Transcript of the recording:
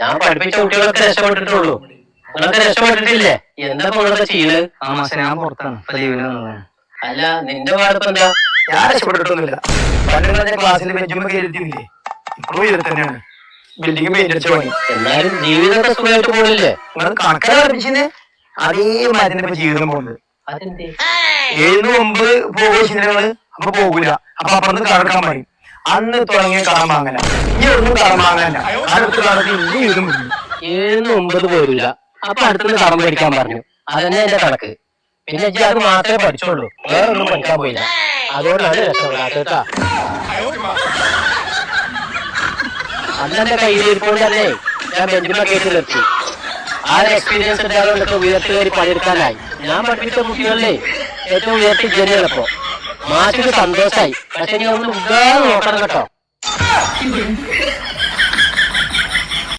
ഞാൻ പഠിപ്പിച്ച കുട്ടികളൊക്കെ രക്ഷപ്പെട്ടിട്ടുള്ളൂ. നിങ്ങളൊക്കെ രക്ഷപ്പെട്ടിട്ടില്ലേ? എന്താ നിങ്ങളൊക്കെ ചെയ്യൽ ആ മാസം ഞാൻ പുറത്താണ്. ഇപ്പൊ ലീവിന് വന്നതാണ്. അല്ല നിന്റെ പാടിപ്പോ എന്താ? ഞാൻ രക്ഷപ്പെട്ടിട്ടൊന്നുമില്ല. ക്ലാസ്സിൽ ബെഞ്ചുമ്പോ കയറിയിട്ടില്ലേ ഇപ്പോഴും ഇത് തന്നെയാണ്. ബിൽഡിംഗ് പെയിന്റ് അടിച്ച പണി എന്നാലും ജീവിതമൊക്കെ സുഖമായിട്ട് പോണില്ലേ? നിങ്ങൾ കണക്കാ പഠിപ്പിച്ചിന് അതേ ഇപ്പൊ ജീവിതം പോകുന്നത്. അതെന്തേ? ഏഴിന് മുമ്പ് പോകുക അപ്പൊ പോകൂല. അപ്പൊ അപ്പുറത്ത് കടക്കാൻ പറയും. അന്ന് തുടങ്ങിയ കടം വാങ്ങല ഇനി ഒന്നും കടം അടുത്ത കടത്തിൽ ഇനി ഇതും ഏഴിന് ഒമ്പത് പോരില്ല അപ്പൊ അടുത്തുനിന്ന് കടം മേടിക്കാൻ പറഞ്ഞു. അതന്നെ എന്റെ കണക്ക്. പിന്നെ ഇജ്ജ് അത് മാത്രമേ പഠിച്ചുള്ളൂ വേറെ ഒന്നും പഠിക്കാൻ പോയില്ല. അതുകൊണ്ടാണ് രക്ഷപ്പെടാത്ത അന്നെ തന്നെ ഞാൻ ബെഞ്ചിമ കേട്ട് നിർത്തി. ആ ഒരു എക്സ്പീരിയൻസ് ഉണ്ടായതുകൊണ്ടൊക്കെ ഉയർത്തുകയറി പണിയെടുക്കാനായി. ഞാൻ പഠിപ്പിച്ച കുട്ടികളിലെ ഏറ്റവും ഉയർത്തി ജനിയപ്പോ മാഷിന് സന്തോഷായി. പക്ഷെ നീ ഒന്ന് ഉദ്ദേശം നോക്കണം കേട്ടോ.